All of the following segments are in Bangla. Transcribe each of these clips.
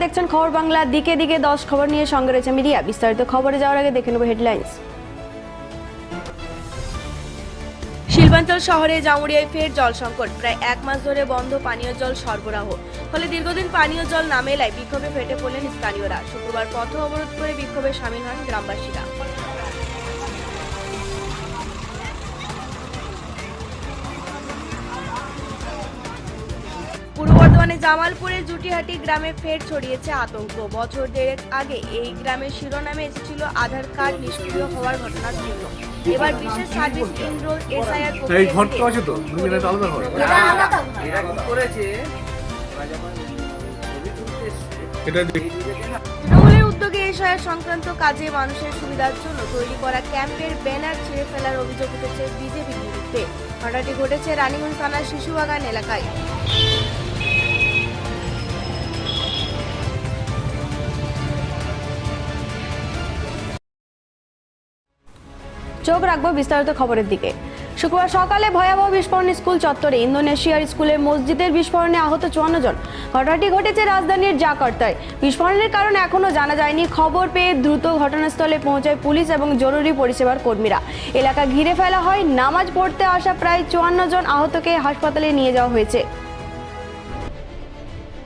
নমস্কার দেখছেন খবর বাংলা, দিকে দিকে দশ খবর নিয়ে সঙ্গে রয়েছে মিডিয়া। বিস্তারিত খবরে যাওয়ার আগে দেখে নেব হেডলাইন্স। শিল্পাঞ্চল শহরে জামুরিয়ায় ফের জল সংকট। প্রায় এক মাস ধরে বন্ধ পানীয় জল সরবরাহ। ফলে দীর্ঘদিন পানীয় জল না মেলায় বিক্ষোভে ফেটে পড়লেন স্থানীয়রা। শুক্রবার পথ অবরোধ করে বিক্ষোভে সামিল হন গ্রামবাসীরা। পূর্ব জামালপুরের জুটিহাটি গ্রামে ফের ছড়িয়েছে আতঙ্ক। বছর দেড়েক আগে এই গ্রামের শিরোনামে এসেছিল আধার কার্ড নিষ্ক্রিয় হওয়ার ঘটনার জন্য এবার বিশেষ সার্ভিস এনরোল এসআইআর এই ঘরটা আছে তো? দুজনে তো আলাদা ঘর এরা কি করেছে ওরা যখন ছবি তুলতে এসছে, এটা উদ্যোগে সংক্রান্ত কাজে মানুষের সুবিধার জন্য তৈরি করা ক্যাম্পের ব্যানার ছিঁড়ে ফেলার অভিযোগ উঠেছে বিজেপির বিরুদ্ধে। ঘটনাটি ঘটেছে রানীগঞ্জ থানার শিশুবাগান এলাকায়। চোখ রাখব বিস্তারিত খবরের দিকে। শুক্রবার সকালে ভয়াবহ বিস্ফোরণ স্কুল চত্বরে ইন্দোনেশিয়ার স্কুলের মসজিদের বিস্ফোরণে আহত চুয়ান্ন জন। ঘটনাটি ঘটেছে রাজধানীর জাকার্তায়। বিস্ফোরণের কারণ এখনও জানা যায়নি। খবর পেয়ে দ্রুত ঘটনাস্থলে পৌঁছায় পুলিশ এবং জরুরি পরিষেবার কর্মীরা। এলাকা ঘিরে ফেলা হয়, নামাজ পড়তে আসা প্রায় চুয়ান্ন জন আহতকে হাসপাতালে নিয়ে যাওয়া হয়েছে।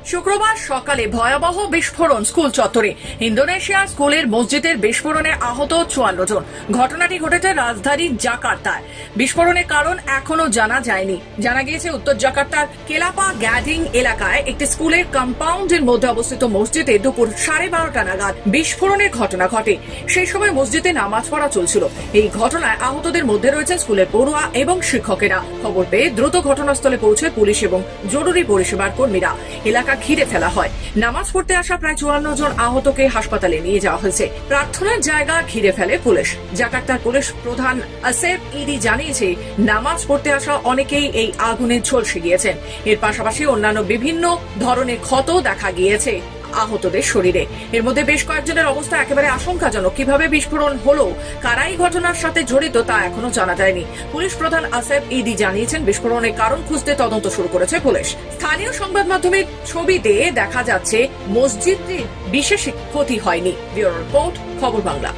শুক্রবার সকালে ভয়াবহ বিস্ফোরণ স্কুল চত্বরে। ইন্দোনেশিয়া স্কুলের মসজিদের বিস্ফোরণে আহত চুয়ান্ন জন। ঘটনাটি ঘটেছে রাজধানী জাকার্তায়। বিস্ফোরণের কারণ এখনও জানা যায়নি। জানা গিয়েছে, উত্তর জাকার্তার কেলাপা গ্যাডিং এলাকায় একটি স্কুলের কম্পাউন্ডের মধ্যে অবস্থিত মসজিদে দুপুর সাড়ে বারোটা নাগাদ বিস্ফোরণের ঘটনা ঘটে। সেই সময় মসজিদে নামাজ পড়া চলছিল। এই ঘটনায় আহতদের মধ্যে রয়েছে স্কুলের পড়ুয়া এবং শিক্ষকেরা। খবর পেয়ে দ্রুত ঘটনাস্থলে পৌঁছে পুলিশ এবং জরুরি পরিষেবার কর্মীরা। এলাকা ঘিরে ফেলা হয়। নামাজ পড়তে আসা প্রায় চুয়ান্ন জন আহতকে হাসপাতালে নিয়ে যাওয়া হয়েছে। প্রার্থনার জায়গা ঘিরে ফেলে পুলিশ। জাকার্তার পুলিশ প্রধান আসেফ ইদি জানিয়েছে, নামাজ পড়তে আসা অনেকেই এই আগুনে ঝলসে গিয়েছেন। এর পাশাপাশি অন্যান্য বিভিন্ন ধরনের ক্ষত দেখা গিয়েছে। আহতদের শরীরে। এর মধ্যে বেশ কয়েকজনের অবস্থা একেবারে আশঙ্কাজনক। কীভাবে বিস্ফোরণ হলো, কারাই ঘটনার সাথে জড়িত তা এখনও জানা যায়নি। পুলিশ প্রধান আসেফ ইদি জানিয়েছেন, বিস্ফোরণের কারণ খুঁজতে তদন্ত শুরু করেছে পুলিশ। স্থানীয় সংবাদ মাধ্যমের ছবিতে দেখা যাচ্ছে, মসজিদটির বিশেষ ক্ষতি হয়নি। ব্যুরো রিপোর্ট, খবর বাংলা।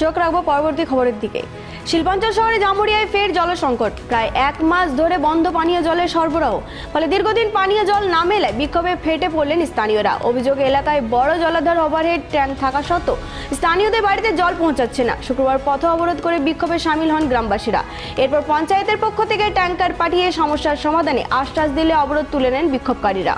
চোখ রাখব পরবর্তী খবরের দিকে। শিল্পাঞ্চল শহরে জামুরিয়ায় ফের জল সংকট। প্রায় এক মাস ধরে বন্ধ পানীয় জলের সরবরাহ। ফলে দীর্ঘদিন পানীয় জল না মেলায় বিক্ষোভে ফেটে পড়লেন স্থানীয়রা। অভিযোগ, এলাকায় বড় জলাধার ওভারহেড ট্যাঙ্ক থাকা সত্ত্বেও স্থানীয়দের বাড়িতে জল পৌঁছাচ্ছে না। শুক্রবার পথ অবরোধ করে বিক্ষোভে সামিল হন গ্রামবাসীরা। এরপর পঞ্চায়েতের পক্ষ থেকে ট্যাঙ্কার পাঠিয়ে সমস্যার সমাধানে আশ্বাস দিলে অবরোধ তুলে নেন বিক্ষোভকারীরা।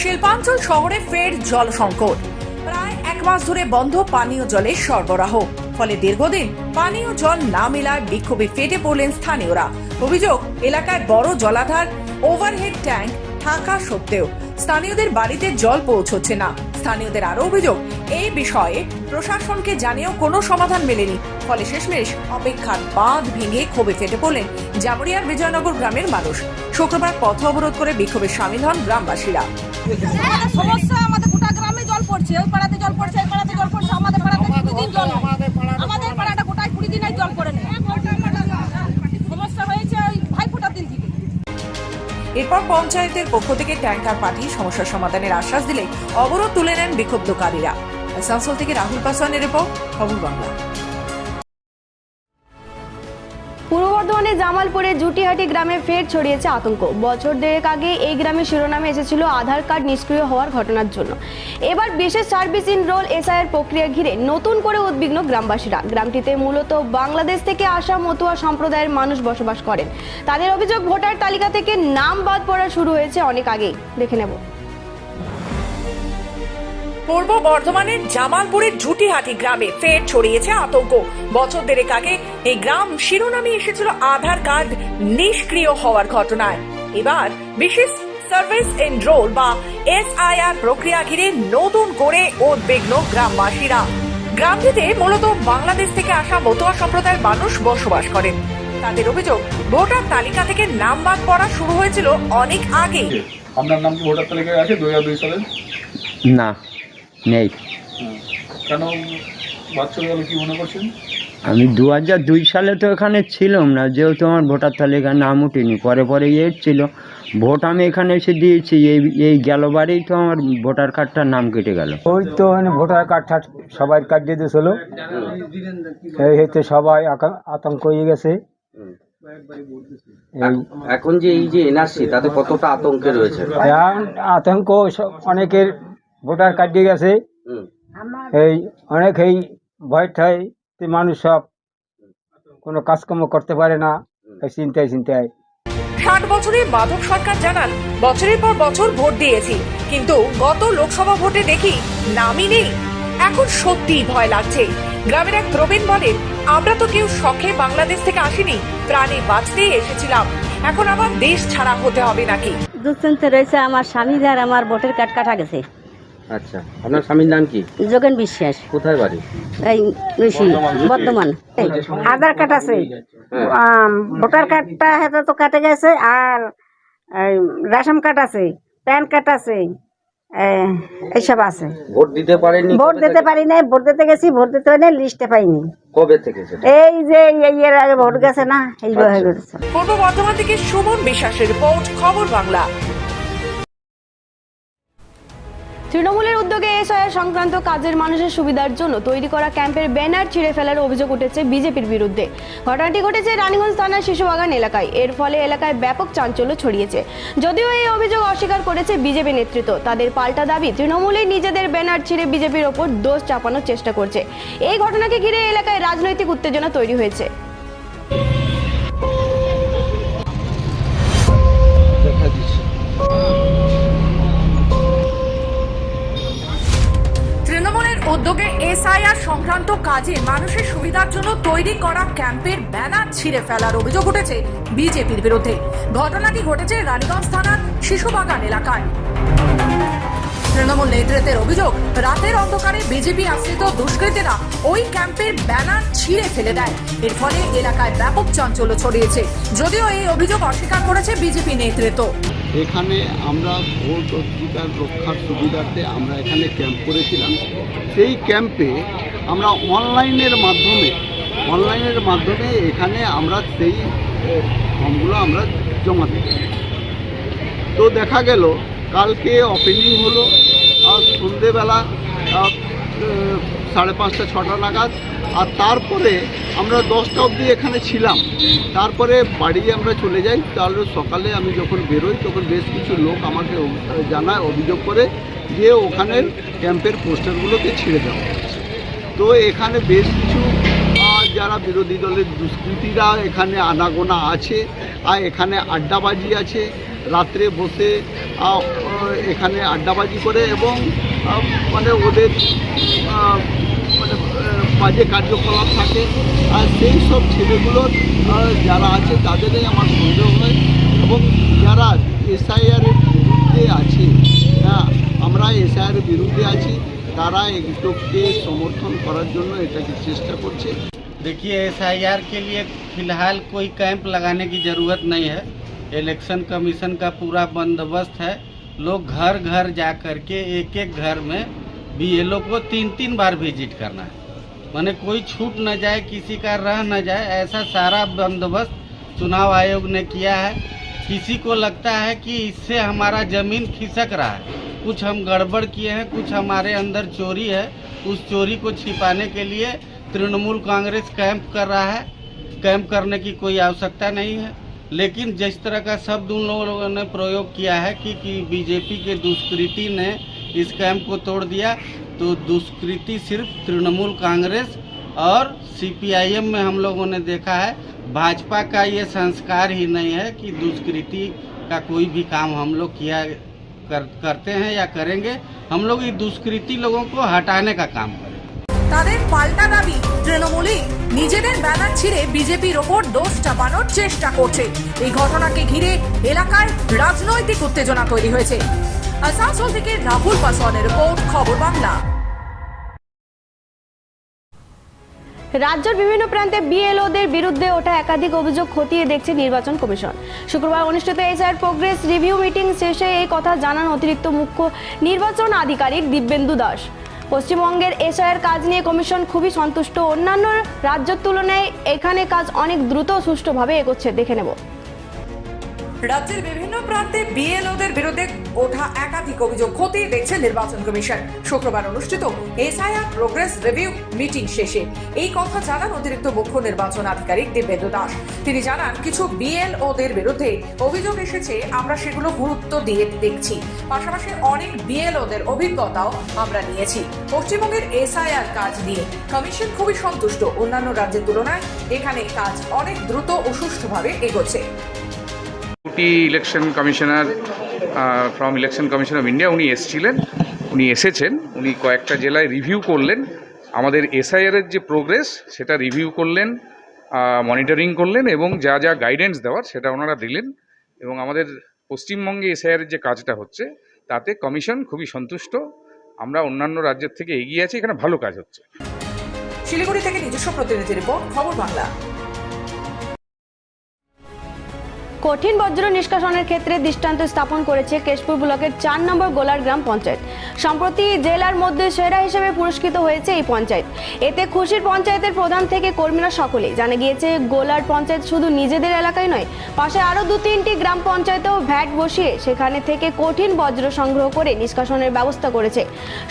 শিল্পাঞ্চল শহরে ফের জল সংকট। প্রায় এক মাস ধরে বন্ধ পানীয় জলের সরবরাহ। ফলে দীর্ঘদিন পানীয় জল না মেলার বিক্ষোভে ফেটে পড়লেন স্থানীয়রা। অভিযোগ, এলাকায় বড় জলাধার ওভারহেড ট্যাঙ্ক থাকা সত্ত্বেও স্থানীয়দের বাড়িতে জল পৌঁছচ্ছে না। স্থানীয়দের আরও অভিযোগ, এই বিষয়ে প্রশাসনকে জানিয়েও কোনো সমাধান মেলেনি। ফলে শেষমেশ অপেক্ষার বাঁধ ভেঙে ক্ষোভে ফেটে পড়লেন জামুরিয়ার বিজয়নগর গ্রামের মানুষ। শুক্রবার পথ অবরোধ করে বিক্ষোভে সামিল হন গ্রামবাসীরা। সমস্যা আমাদের গোটা গ্রামে জল পড়ছে, ওই পাড়াতে জল পড়ছে এই পাড়াতে জল পড়ছে। এরপর পঞ্চায়েতের পক্ষ থেকে ট্যাঙ্কার পাঠিয়ে সমস্যা সমাধানের আশ্বাস দিলে অবরোধ তুলে নেন বিক্ষুব্ধকারীরা। আসানসোল থেকে রাহুল পাসওয়ানের রিপোর্ট, খবর বাংলা। জামালপুরে জুটিহাটি গ্রামে ফের ছড়িয়েছে আতঙ্ক। বছর দেড়েক আগে এই গ্রামে শিরোনামে এসেছিল আধার কার্ড নিষ্ক্রিয় হওয়ার ঘটনার জন্য। এবার বিশেষ সার্ভিস ইন রোল এসআইয়ের প্রক্রিয়া ঘিরে নতুন করে উদ্বিগ্ন গ্রামবাসীরা। গ্রামটিতে মূলত বাংলাদেশ থেকে আসা মতুয়া সম্প্রদায়ের মানুষ বসবাস করেন। তাদের অভিযোগ ভোটার তালিকা থেকে নাম বাদ পড়া শুরু হয়েছে অনেক আগেই। দেখে নেব। পূর্ব বর্ধমানের জামালপুরের ঝুটিহাটি গ্রামে ফের ছড়িয়েছে আতঙ্ক। বছর দেড়েক আগে এই গ্রাম শিরোনামে এসেছিল আধার কার্ড নিষ্ক্রিয় হওয়ার ঘটনায়। এবার বিশেষ সার্ভিস এনরোল বা এসআইআর প্রক্রিয়া ঘিরে নতুন করে উদ্বিগ্ন গ্রামবাসীরা। গ্রামটিতে মূলত বাংলাদেশ থেকে আসা মতুয়া সম্প্রদায়ের মানুষ বসবাস করেন। তাদের অভিযোগ ভোটার তালিকা থেকে নাম বাদ পড়া শুরু হয়েছিল অনেক আগে। আপনার নাম কি ভোটার তালিকায় আছে দুই সালের? না। নেই। কেন বাদ গেল কি মনে করছেন? আমি দু হাজার দুই সালে তো এখানে ছিলাম না যেহেতু আমার ভোটার তালিকায় নাম উঠিনি পরে পরে এসেছিল ভোট আমি এখানে এসে দিয়েছি এই এই গেলবারেই তো আমার ভোটার কার্ডটার নাম কেটে গেল। ওই তো মানে ভোটার কার্ড ঠাট সবাই কার্ড দিয়ে দিয়েছিল। এই হইতে সবাই আকা- আতঙ্ক হয়ে গেছে। এই এখন যে এই যে এনআরসি তাতে কতটা আতঙ্কে রয়েছে? এখন আতঙ্ক সব অনেকের ভোটার কার্ড দিয়ে গেছে। এই অনেক এই ভয় ঠাই মানুষ সব কোনো কাজকর্ম করতে পারে না। এই চিন্তায় চিন্তায়। ষাট বছরে মাধব সরকার জানান বছরের পর বছর ভোট দিয়েছি। কিন্তু গত লোকসভা ভোটে দেখি নামই নেই। এখন সত্যি ভয় লাগছে। গ্রামের এক প্রবীণ বলেন আমরা তো কেউ শখে বাংলাদেশ থেকে আসিনি প্রাণে বাঁচতেই এসেছিলাম। এখন আবার দেশ ছাড়া হতে হবে নাকি? দুশ্চিন্তা রয়েছে আমার স্বামী আর আমার ভোটের কার্ড কাটা গেছে। আচ্ছা আপনার স্বামীর নাম কি? যোগেন বিশ্বাস। কোথায় বাড়ি? এই ঋষি, বর্ধমান। আধার কার্ড আছে। ভোটার কার্ডটা হাতে তো কাটে গেছে আর রেশন কার্ড আছে প্যান কার্ড আছে এইসব আছে। ভোট দিতে পারেননি ভোট দিতে? পারি নাই ভোট দিতে গেছি ভোট দিতে পারি নাই লিস্টে পাইনি। কবে থেকে এই যে এই এর আগে ভোট গেছে না এই হয়ে গেছে। পূর্ব বর্ধমান থেকে সুমন বিশ্বাসের রিপোর্ট খবর বাংলা। তৃণমূলের উদ্যোগে এসআইআর সংক্রান্ত কাজের মানুষের সুবিধার জন্য তৈরি করা ক্যাম্পের ব্যানার ছিঁড়ে ফেলার অভিযোগ উঠেছে বিজেপির বিরুদ্ধে। ঘটনাটি ঘটেছে রানীগঞ্জ থানার শিশুবাগান এলাকায়। এর ফলে এলাকায় ব্যাপক চাঞ্চল্য ছড়িয়েছে। যদিও এই অভিযোগ অস্বীকার করেছে বিজেপি নেতৃত্ব, তাদের পাল্টা দাবি তৃণমূলই নিজেদের ব্যানার ছিঁড়ে বিজেপির ওপর দোষ চাপানোর চেষ্টা করছে। এই ঘটনাকে ঘিরে এলাকায় রাজনৈতিক উত্তেজনা তৈরি হয়েছে। উদ্যোগে এসআইআর সংক্রান্ত কাজে মানুষের সুবিধার জন্য তৈরি করা ক্যাম্পের ব্যানার ছিঁড়ে ফেলার অভিযোগ উঠেছে বিজেপির বিরুদ্ধে। ঘটনাটি ঘটেছে রানীগঞ্জ থানার শিশুবাগান এলাকায়। তৃণমূল নেতৃত্বের অভিযোগ, রাতের অন্ধকারে বিজেপি আশ্রিত দুষ্কৃতীরা ওই ক্যাম্পের ব্যানার ছিঁড়ে ফেলে দেয়। এর ফলে এলাকায় ব্যাপক চাঞ্চল্য ছড়িয়েছে। যদিও এই অভিযোগ অস্বীকার করেছে বিজেপি নেতৃত্ব। এখানে আমরা ভোট অধিকার রক্ষার সুবিধার্থে আমরা এখানে ক্যাম্প করেছিলাম। সেই ক্যাম্পে আমরা অনলাইনের মাধ্যমে অনলাইনের মাধ্যমে এখানে আমরা সেই ফর্মগুলো আমরা জমা দিই তো দেখা গেল, কালকে ওপেনিং হলো, আর সন্ধেবেলা সাড়ে পাঁচটা, ছটা নাগাদ আর তারপরে আমরা দশটা অবধি এখানে ছিলাম। তারপরে বাড়ি আমরা চলে যাই। তাহলে সকালে আমি যখন বেরোই, তখন বেশ কিছু লোক আমাকে জানায়, অভিযোগ করে যে ওখানের ক্যাম্পের পোস্টারগুলোকে ছিঁড়ে দেওয়া হয়েছে। তো এখানে বেশ কিছু যারা বিরোধী দলের দুষ্কৃতীরা এখানে আনাগোনা আছে আর এখানে আড্ডাবাজি আছে। রাত্রে বসে এখানে আড্ডাবাজি করে এবং মানে ওদের বাজে কার্যকলাপ থাকে আর সেই সব ছেলেগুলোর আহ, যারা আছে তাদেরই আমার সন্দেহ হয় এবং যারা এসআইআরের বিরুদ্ধে আছে হ্যাঁ আমরা এসআইআরের বিরুদ্ধে আছি তারা এগুলোকে সমর্থন করার জন্য এটাকে চেষ্টা করছে देखिए एसआईआर के लिए फिलहाल कोई कैंप लगाने की ज़रूरत नहीं है इलेक्शन कमीशन का पूरा बंदोबस्त है लोग घर घर जा कर के एक एक घर में बीएलओ को तीन तीन बार विजिट करना है माने कोई छूट न जाए किसी का रह न जाए ऐसा सारा बंदोबस्त चुनाव आयोग ने किया है। किसी को लगता है कि इससे हमारा ज़मीन खिसक रहा है। कुछ हम गड़बड़ किए हैं कुछ हमारे अंदर चोरी है। उस चोरी को छिपाने के लिए तृणमूल कांग्रेस कैंप कर रहा है। कैंप करने की कोई आवश्यकता नहीं है। लेकिन जिस तरह का शब्द उन लोगों ने प्रयोग किया है कि, कि बीजेपी के दुष्कृति ने इस कैंप को तोड़ दिया तो दुष्कृति सिर्फ तृणमूल कांग्रेस और सीपीआईएम में हम लोगों ने देखा है भाजपा का ये संस्कार ही नहीं है कि दुष्कृति का कोई भी काम हम लोग किया कर, करते हैं या करेंगे हम लोग ये दुष्कृति लोगों को हटाने का काम करें তাদের পাল্টা দাবি তৃণমূলই নিজেদের ব্যানার ছিঁড়ে বিজেপির ওপর দোষ চাপানোর চেষ্টা করছে এই ঘটনাকে ঘিরে এলাকায় রাজনৈতিক উত্তেজনা তৈরি হয়েছে আসানসোল থেকে রাহুল পাসওয়ানের রিপোর্ট খবর বাংলা। রাজ্যের বিভিন্ন প্রান্তে বিএলওদের বিরুদ্ধে ওঠা একাধিক অভিযোগ খতিয়ে দেখছে নির্বাচন কমিশন। শুক্রবার অনুষ্ঠিত এসআইআর প্রোগ্রেস রিভিউ মিটিং শেষে এই কথা জানান অতিরিক্ত মুখ্য নির্বাচন আধিকারিক দিব্যেন্দু দাস। পশ্চিমবঙ্গের এসআইয়ের কাজ নিয়ে কমিশন খুবই সন্তুষ্ট। অন্যান্য রাজ্যের তুলনায় এখানে কাজ অনেক দ্রুত সুষ্ঠুভাবে এগোচ্ছে। দেখে নেব। রাজ্যের বিভিন্ন প্রান্তে বিএলওদের বিরুদ্ধে ওঠা একাধিক অভিযোগ। খতিয়ে দেখছে নির্বাচন কমিশন। শুক্রবার অনুষ্ঠিত এসআইআর প্রোগ্রেস রিভিউ মিটিং শেষে। এই কথা জানান অতিরিক্ত মুখ্য নির্বাচন আধিকারিক দেবেন্দ্র দাস। তিনি জানান, কিছু বিএলওদের বিরুদ্ধে অভিযোগ এসেছে, আমরা সেগুলো গুরুত্ব দিয়ে দেখছি। পাশাপাশি অনেক বিএলওদের অভিজ্ঞতাও আমরা নিয়েছি। পশ্চিমবঙ্গের এসআইআর কাজ নিয়ে কমিশন খুবই সন্তুষ্ট। অন্যান্য রাজ্যের তুলনায় এখানে কাজ অনেক দ্রুত ও সুষ্ঠুভাবে এগোচ্ছে। Deputy election commissioner from election commission of India উনি এসেছিলেন। উনি এসেছেন। উনি কয়েকটা জেলায় রিভিউ করলেন। আমাদের এসআইআরের যে প্রোগ্রেস সেটা রিভিউ করলেন মনিটরিং করলেন এবং যা যা গাইডেন্স দেওয়ার, সেটা ওনারা দিলেন এবং আমাদের পশ্চিমবঙ্গে এসআইআরের যে কাজটা হচ্ছে, তাতে কমিশন খুবই সন্তুষ্ট। আমরা অন্যান্য রাজ্যের থেকে এগিয়ে আছি, এখানে ভালো কাজ হচ্ছে। শিলিগুড়ি থেকে নিজস্ব প্রতিনিধি রিপোর্ট, খবর বাংলা। কঠিন বজ্র নিষ্কাশনের ক্ষেত্রে দৃষ্টান্ত স্থাপন করেছে কেশপুর ব্লকের চার নম্বর গোলার গ্রাম পঞ্চায়েত। সম্প্রতি জেলার মধ্যে সেরা হিসেবে পুরস্কৃত হয়েছে এই পঞ্চায়েত। এতে খুশির পঞ্চায়েতের প্রধান থেকে কর্মীরা সকলে জানা গিয়েছে, গোলার পঞ্চায়েত শুধু নিজেদের এলাকায় নয়, পাশে আরও দু তিনটি গ্রাম পঞ্চায়েতেও ভ্যাট বসিয়ে সেখানে থেকে কঠিন বজ্র সংগ্রহ করে নিষ্কাশনের ব্যবস্থা করেছে।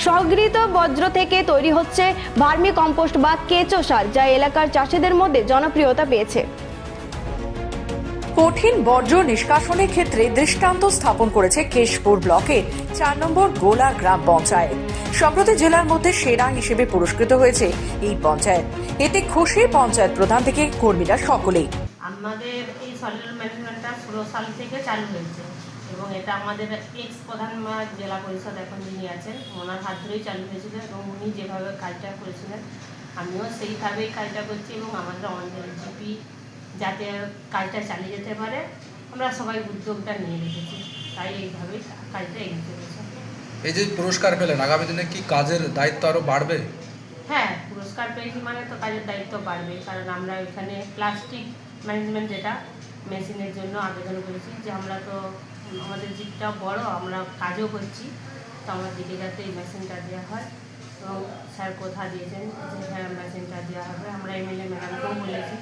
সংগৃহীত বজ্র থেকে তৈরি হচ্ছে ভার্মি কম্পোস্ট বা কেঁচো সার, যা এলাকার চাষিদের মধ্যে জনপ্রিয়তা পেয়েছে। কঠিন বর্জ্য নিষ্কাশনের ক্ষেত্রে দৃষ্টান্ত স্থাপন করেছে কেশপুর ব্লকের চার নম্বর গোলা গ্রাম পঞ্চায়েত। সম্প্রতি জেলার মধ্যে সেরা হিসেবে পুরস্কৃত হয়েছে এই পঞ্চায়েত। এতে খুশি পঞ্চায়েত প্রধান থেকে কর্মীরা সকলেই। আমাদের এই সলিড ম্যানেজমেন্টটা ষোলো সাল থেকে চালু হয়েছে এবং এটা আমাদের এক্স প্রধান জেলা পরিষদ এখন যিনি আছেন, ওনার হাত ধরেই চালু হয়েছিল এবং উনি যেভাবে কাজটা করেছিলেন, আমিও সেইভাবেই কাজটা করছি এবং আমাদের অঞ্চল জিপি যাতে কাজটা চালিয়ে যেতে পারে। আমরা সবাই উদ্যোগটা নিয়ে রেখেছি। তাই এইভাবেই কাজটা এগিয়ে চলেছে। এই যে পুরস্কার পেলেন আগামী দিনে কি কাজের দায়িত্ব আরও বাড়বে? হ্যাঁ পুরস্কার পেয়েছি মানে তো কাজের দায়িত্ব বাড়বে। কারণ আমরা এখানে প্লাস্টিক ম্যানেজমেন্ট যেটা মেশিনের জন্য আবেদন করেছি যে আমরা তো আমাদের জিপটাও বড় আমরা কাজও করছি। তো আমার দিকে যাতে এই মেশিনটা দেওয়া হয়। এবং স্যার কথা দিয়েছেন? যে হ্যাঁ মেশিনটা দেওয়া হবে। আমরা এমএলএ ম্যাডামকেও বলেছি।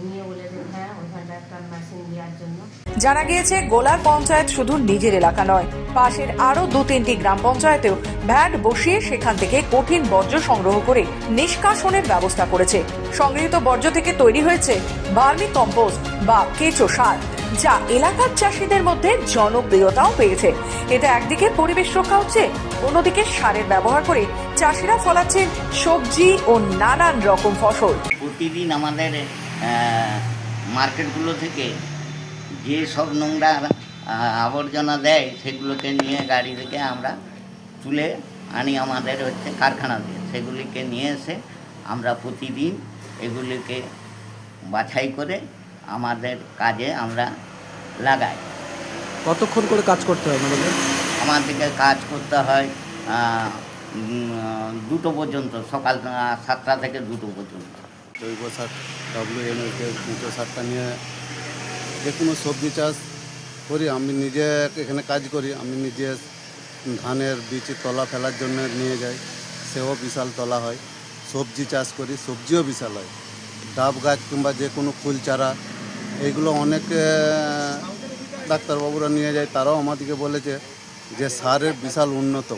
উনিও বলেছেন হ্যাঁ ওইখানটা একটা মেশিন দেওয়ার জন্য। জানা গিয়েছে গোলার পঞ্চায়েত শুধু নিজের এলাকা নয় পাশের আরও দু তিনটি গ্রাম পঞ্চায়েতেও ভ্যাট বসিয়ে সেখান থেকে কঠিন বর্জ্য সংগ্রহ করে নিষ্কাশনের ব্যবস্থা করেছে। সংগৃহীত বর্জ্য থেকে তৈরি হয়েছে ভার্মি কম্পোস্ট বা কেঁচো সার যা এলাকার চাষিদের মধ্যে জনপ্রিয়তাও পেয়েছে। এটা একদিকে পরিবেশ রক্ষা হচ্ছে অন্যদিকে সারের ব্যবহার করে চাষিরা ফলাচ্ছেন সবজি ও নানান রকম ফসল। প্রতিদিন আমাদের মার্কেটগুলো থেকে যে সব নোংরা আবর্জনা দেয় সেগুলোকে নিয়ে গাড়ি থেকে আমরা তুলে আনি আমাদের হচ্ছে কারখানা দিয়ে। সেগুলিকে নিয়ে এসে আমরা প্রতিদিন এগুলিকে বাছাই করে আমাদের কাজে আমরা লাগাই। কতক্ষণ করে কাজ করতে হয় আমাদের? আমাদেরকে কাজ করতে হয় দুটো পর্যন্ত সকাল সাতটা থেকে দুটো পর্যন্ত। জৈব সার ডব্লিউ এম কেঁচো সারটা নিয়ে যে কোনো সবজি চাষ করি। আমি নিজে এখানে কাজ করি। আমি নিজে ধানের বীজ তলা ফেলার জন্য নিয়ে যাই। সেও বিশাল তলা হয়। সবজি চাষ করি, সবজিও বিশাল হয়। ডাব গাছ কিংবা যে কোনো ফুল চারা, এইগুলো অনেক ডাক্তারবাবুরা নিয়ে যায়। তারাও আমাদেরকে বলেছে যে সারের বিশাল উন্নত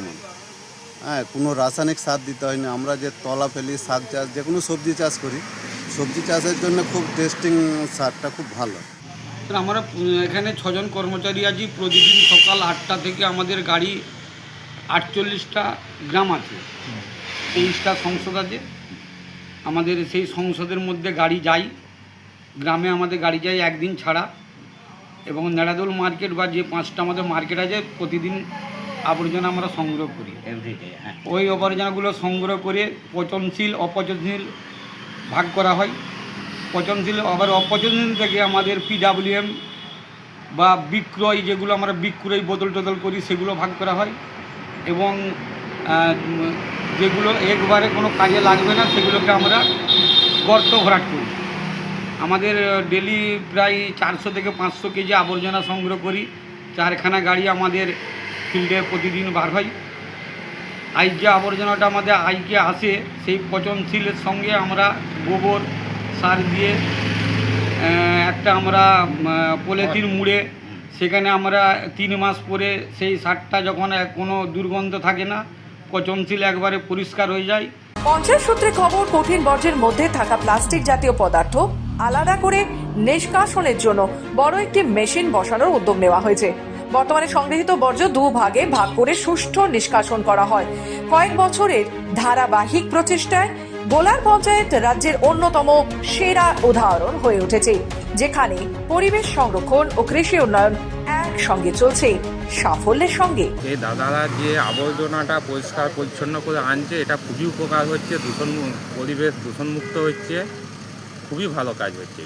হ্যাঁ কোনো রাসায়নিক সার দিতে হয় না আমরা যে তলা ফেলি, শাক চাষ, যে কোনো সবজি চাষ করি, সবজি চাষের জন্য খুব টেস্টিং সারটা খুব ভালো। আমরা এখানে ছজন কর্মচারী আছি। প্রতিদিন সকাল আটটা থেকে আমাদের গাড়ি আটচল্লিশটা গ্রাম আছে, তেইশটা সংসদ আছে। আমাদের সেই সংসদের মধ্যে গাড়ি যাই, গ্রামে আমাদের গাড়ি যায় একদিন ছাড়া। এবং নেড়াদোল মার্কেট বা যে পাঁচটা আমাদের মার্কেট আছে, প্রতিদিন আবর্জনা আমরা সংগ্রহ করি। হ্যাঁ। ওই আবর্জনাগুলো সংগ্রহ করে পচনশীল অপচনশীল ভাগ করা হয়। পচনশীল আবার অপচনশীল থেকে আমাদের পিডাব্লিউএম বা বিক্রয় যেগুলো আমরা বিক্রয় বোতল টোতল করি সেগুলো ভাগ করা হয়। এবং যেগুলো একবারে কোনো কাজে লাগবে না সেগুলোকে আমরা গর্ত ভরাট করি। আমাদের ডেলি প্রায় চারশো থেকে পাঁচশো কেজি আবর্জনা সংগ্রহ করি। চারখানা গাড়ি আমাদের ফিল্ডে প্রতিদিন বার হয়। আজ যে আবর্জনাটা আমাদের আজকে আসে, সেই পচনশীলের সঙ্গে আমরা গোবর, সার দিয়ে একটা আমরা পলিথিন মুড়ে, সেখানে আমরা তিন মাস পরে সেই সারটা যখন কোনো দুর্গন্ধ থাকে না, পচনশীল একবারে পরিষ্কার হয়ে যায়। পঞ্চায়েত সূত্রে খবর, কঠিন বর্জ্যের মধ্যে থাকা প্লাস্টিক জাতীয় পদার্থ আলাদা করে নিষ্কাশনের জন্য বড় একটি মেশিন বসানোর উদ্যোগ নেওয়া হয়েছে। বর্তমানে সংগৃহীত বর্জ্য দু ভাগে ভাগ করে সুষ্ঠু নিষ্কাশন করা হয়। কয়েক বছরের ধারাবাহিক প্রচেষ্টায় বোলার পঞ্চায়েত রাজ্যের অন্যতম সেরা উদাহরণ হয়ে উঠেছে, যেখানে পরিবেশ সংরক্ষণ ও কৃষি উন্নয়ন একসঙ্গে চলছে। সাফল্যের সঙ্গে। এই দাদারা যে আবর্জনাটা পরিষ্কার পরিচ্ছন্ন করে আনছে, এটা খুবই উপকার হচ্ছে, দূষণ পরিবেশ দূষণমুক্ত হচ্ছে, খুবই ভালো কাজ হচ্ছে।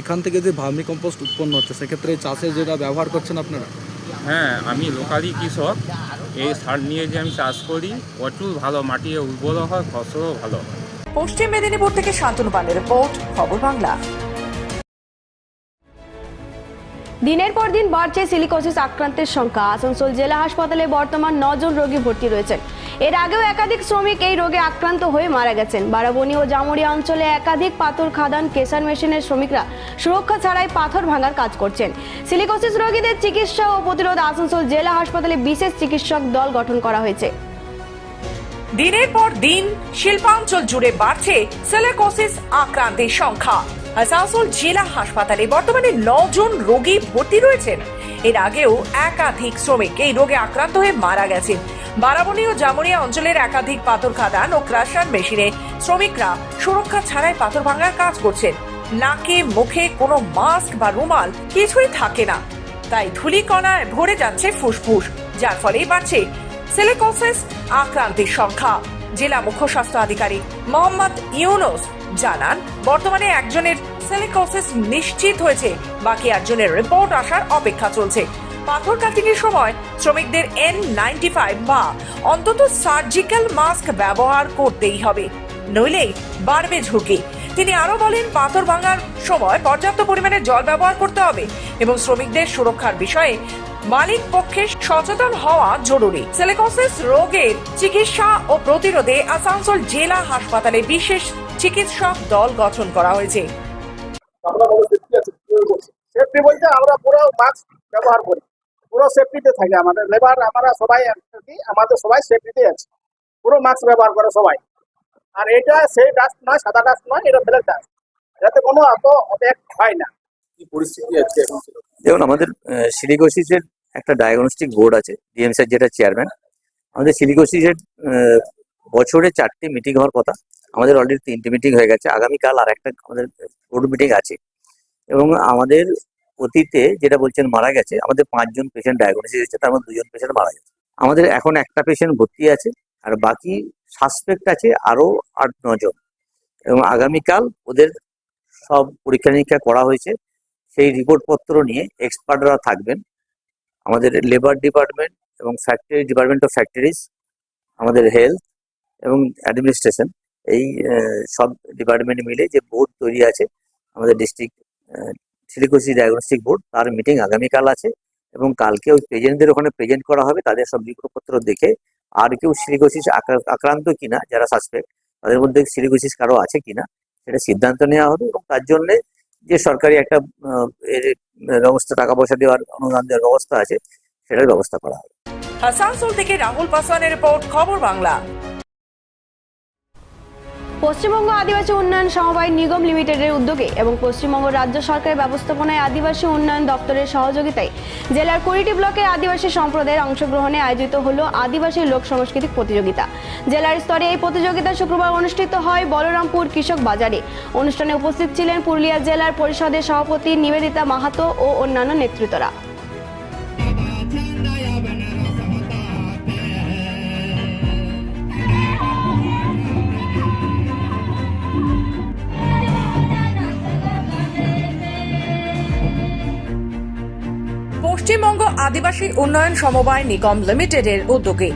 এখান থেকে যে ভার্মি কম্পোস্ট উৎপন্ন হচ্ছে সেক্ষেত্রে চাষে যেটা ব্যবহার করছেন আপনারা? হ্যাঁ আমি লোকালি কৃষক। এই সার নিয়ে যে আমি চাষ করি প্রচুর ভালো মাটি উর্বর হয় ফসলও ভালো হয়। পশ্চিম মেদিনীপুর থেকে শান্তনু পালের রিপোর্ট খবর বাংলা। দিনের পর দিন বাড়ছে সিলিকোসিস আক্রান্তের সংখ্যা। আসানসোল জেলা হাসপাতালে বর্তমান নজন রোগী ভর্তি রয়েছেন। এর আগেও একাধিক শ্রমিক এই রোগে আক্রান্ত হয়ে মারা গেছেন। বারাবণী ও জামুরিয়া অঞ্চলে একাধিক পাথর খাদান, কেসার মেশিনের শ্রমিকরা সুরক্ষা ছাড়াই পাথর ভাঙার কাজ করছেন। সিলিকোসিস রোগীদের চিকিৎসা ও প্রতিরোধ আসানসোল জেলা হাসপাতালে বিশেষ চিকিৎসক দল গঠন করা হয়েছে। দিনের পর দিন শিল্পাঞ্চল জুড়ে বাড়ছে সিলিকোসিস আক্রান্তের সংখ্যা। আসানসোল জেলা হাসপাতালে বর্তমানে নজন রোগী ভর্তি রয়েছেন। এর আগেও একাধিক শ্রমিক এই রোগে আক্রান্ত হয়ে মারা গেছেন। বারাবণী ও জামুরিয়া অঞ্চলের একাধিক পাথর খাদান ও ক্রাশার মেশিনে শ্রমিকরা সুরক্ষা ছাড়াই পাথর ভাঙার কাজ করছেন। নাকে, মুখে কোনো মাস্ক বা রুমাল কিছুই থাকে না। তাই ধূলিকণায় ভরে যাচ্ছে ফুসফুস, যার ফলেই বাড়ছে সিলিকোসিস আক্রান্তের সংখ্যা। জেলা মুখ্য স্বাস্থ্য আধিকারিক মোহাম্মদ ইউনুস জানান বর্তমানে একজনের সিলিকোসিস নিশ্চিত হয়েছে, বাকি একজনের রিপোর্ট আসার অপেক্ষা চলছে। পাথর কাটিংয়ের সময় শ্রমিকদের এন নাইনটি ফাইভ বা অন্তত সার্জিক্যাল মাস্ক ব্যবহার করতেই হবে নইলেই বাড়বে ঝুঁকি। তিনি আরও বলেন, পাথর ভাঙার সময় পর্যাপ্ত পরিমাণে জল ব্যবহার করতে হবে এবং শ্রমিকদের সুরক্ষার বিষয়ে মালিক পক্ষে সচেতন হওয়া জরুরি। সেলেকোসিস রোগের চিকিৎসা ও প্রতিরোধে আসানসোল জেলা হাসপাতালে বিশেষ চিকিৎসক দল গঠন করা হয়েছে। সেফটি বলতে আমরা পুরো মাস্ক ব্যবহার করি। পুরো সেফটিতে থাকি আমাদের। লেবার আমরা সবাই আমাদের সবাই সেফটিতে আছে। পুরো মাস্ক ব্যবহার করে সবাই। আর এটা সেই ডাস্ট নয় সাদা ডাস্ট নয় এটা ব্ল্যাক ডাস্ট যাতে কোনো অত অফেক্ট হয় না। কি পরিস্থিতি আছে এখন দেখুন আমাদের সিলিকোসিসের একটা ডায়াগনস্টিক বোর্ড আছে ডিএমসের যেটা চেয়ারম্যান আমাদের সিলিকোসিসের বছরে চারটি মিটিং হওয়ার কথা, আমাদের অলরেডি তিনটি মিটিং হয়ে গেছে, আগামীকাল আর একটা আমাদের বোর্ড মিটিং আছে। এবং আমাদের অতীতে যেটা বলছেন মারা গেছে, আমাদের পাঁচজন পেশেন্ট ডায়াগনোসিস হয়েছে, তার মধ্যে দুজন পেশেন্ট মারা গেছে। আমাদের এখন একটা পেশেন্ট ভর্তি আছে, আর বাকি সাসপেক্ট আছে আরও আট নজন এবং আগামীকাল ওদের সব পরীক্ষা নিরীক্ষা করা হয়েছে, সেই রিপোর্টপত্র নিয়ে এক্সপার্টরা থাকবেন আমাদের লেবার ডিপার্টমেন্ট এবং ফ্যাক্টরি ডিপার্টমেন্ট অফ ফ্যাক্টরিজ আমাদের হেলথ এবং অ্যাডমিনিস্ট্রেশন এই সব ডিপার্টমেন্ট মিলে যে বোর্ড তৈরি আছে, আমাদের ডিস্ট্রিক্ট সিলিকোসি ডায়াগনস্টিক বোর্ড তার মিটিং আগামীকাল আছে এবং কালকে ওই পেজেন্টদের ওখানে প্রেজেন্ট করা হবে, তাদের সব রিপোর্টপত্র দেখে আর কেউ সিলিকোসিস আক্রান্ত কিনা, যারা সাসপেক্ট তাদের মধ্যে সিলিকোসিস কারও আছে কিনা, সেটা সিদ্ধান্ত নেওয়া হবে এবং তার জন্য যে সরকারি একটা ব্যবস্থা, টাকা পয়সা দেওয়ার, অনুদান দেওয়ার ব্যবস্থা আছে, সেটার ব্যবস্থা করা হবে। আসানসোল থেকে রাহুল পাসওয়ানের রিপোর্ট, খবর বাংলা। পশ্চিমবঙ্গ আদিবাসী উন্নয়ন সমবায় নিগম লিমিটেডের উদ্যোগে এবং পশ্চিমবঙ্গ রাজ্য সরকারের ব্যবস্থাপনায় আদিবাসী উন্নয়ন দপ্তরের সহযোগিতায় জেলার কুড়িটি ব্লকের আদিবাসী সম্প্রদায়ের অংশগ্রহণে আয়োজিত হল আদিবাসী লোক সাংস্কৃতিক প্রতিযোগিতা। জেলার স্তরে এই প্রতিযোগিতা শুক্রবার অনুষ্ঠিত হয় বলরামপুর কৃষক বাজারে। অনুষ্ঠানে উপস্থিত ছিলেন পুরুলিয়া জেলার পরিষদের সভাপতি নিবেদিতা মাহাতো ও অন্যান্য নেতৃত্বরা। আদিবাসী উন্নয়ন সমবায় নিগম লিমিটেডের উদ্যোগে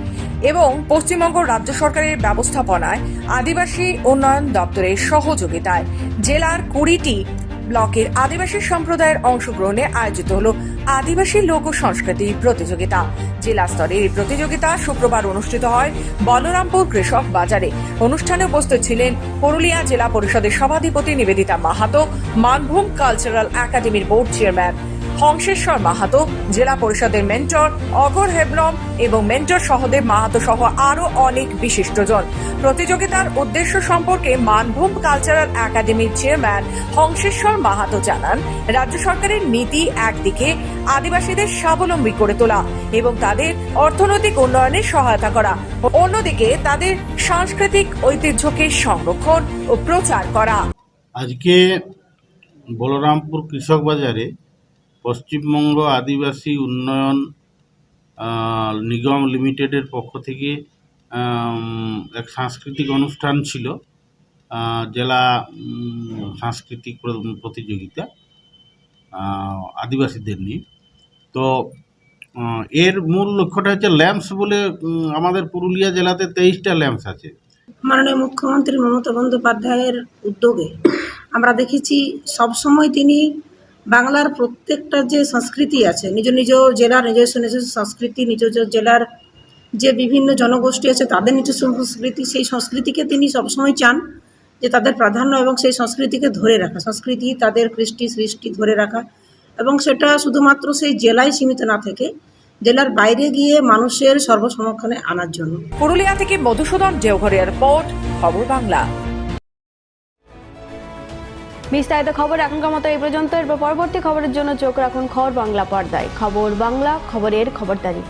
এবং পশ্চিমবঙ্গ রাজ্য সরকারের ব্যবস্থাপনায় আদিবাসী উন্নয়ন দপ্তরের সহযোগিতায় জেলার কুড়িটি ব্লকের আদিবাসী সম্প্রদায়ের অংশগ্রহণে আয়োজিত হল আদিবাসী লোক সংস্কৃতি প্রতিযোগিতা। জেলা স্তরে এই প্রতিযোগিতা শুক্রবার অনুষ্ঠিত হয় বলরামপুর কৃষক বাজারে। অনুষ্ঠানে উপস্থিত ছিলেন পুরুলিয়া জেলা পরিষদের সভাধিপতি নিবেদিতা মাহাতো, মানভূম কালচারাল একাডেমির বোর্ড চেয়ারম্যান হংসেশ্বর মাহাতো, জেলা পরিষদের মেন্টর অগর হেবরম এবং মেন্টর সহদেব মাহাতো সহ আরও অনেক বিশিষ্টজন। প্রতিযোগিতার উদ্দেশ্য সম্পর্কে মানভূম কালচারাল একাডেমির চেয়ারম্যান হংসেশ্বর মাহাতো জানান, রাজ্য সরকারের নীতি একদিকে, আদিবাসীদের স্বাবলম্বী করে তোলা এবং তাদের অর্থনৈতিক উন্নয়নে সহায়তা করা। অন্যদিকে তাদের সাংস্কৃতিক ঐতিহ্যকে সংরক্ষণ ও প্রচার করা। আজকে বলরামপুর কৃষক বাজারে পশ্চিমবঙ্গ আদিবাসী উন্নয়ন নিগম লিমিটেডের পক্ষ থেকে এক সাংস্কৃতিক অনুষ্ঠান ছিল জেলা সাংস্কৃতিক প্র- প্রতিযোগিতা আদিবাসীদের নিয়ে। তো এর মূল লক্ষ্যটা হচ্ছে ল্যাম্পস বলে আমাদের পুরুলিয়া জেলাতে তেইশটা ল্যাম্পস আছে। মাননীয় মুখ্যমন্ত্রী মমতা বন্দ্যোপাধ্যায়ের উদ্যোগে আমরা দেখেছি সবসময় তিনি বাংলার প্রত্যেকটা যে সংস্কৃতি আছে, নিজ নিজ জেলার নিজস্ব নিজস্ব সংস্কৃতি, নিজ জেলার যে বিভিন্ন জনগোষ্ঠী আছে, তাদের নিজস্ব সংস্কৃতি, সেই সংস্কৃতিকে তিনি সবসময় চান যে তাদের প্রাধান্য এবং সেই সংস্কৃতিকে ধরে রাখা। সংস্কৃতি তাদের কৃষ্টি, সৃষ্টি ধরে রাখা এবং সেটা শুধুমাত্র সেই জেলায় সীমিত না থেকে জেলার বাইরে গিয়ে মানুষের সর্বসমক্ষণে আনার জন্য। পুরুলিয়া থেকে মধুসূদন দেওঘরের রিপোর্ট, খবর বাংলা। বিস্তারিত খবর এখনকার মতো এই পর্যন্ত। এরপর পরবর্তী খবরের জন্য চোখ রাখুন খবর বাংলা পর্দায়। খবর বাংলা, খবরের খবরদারি।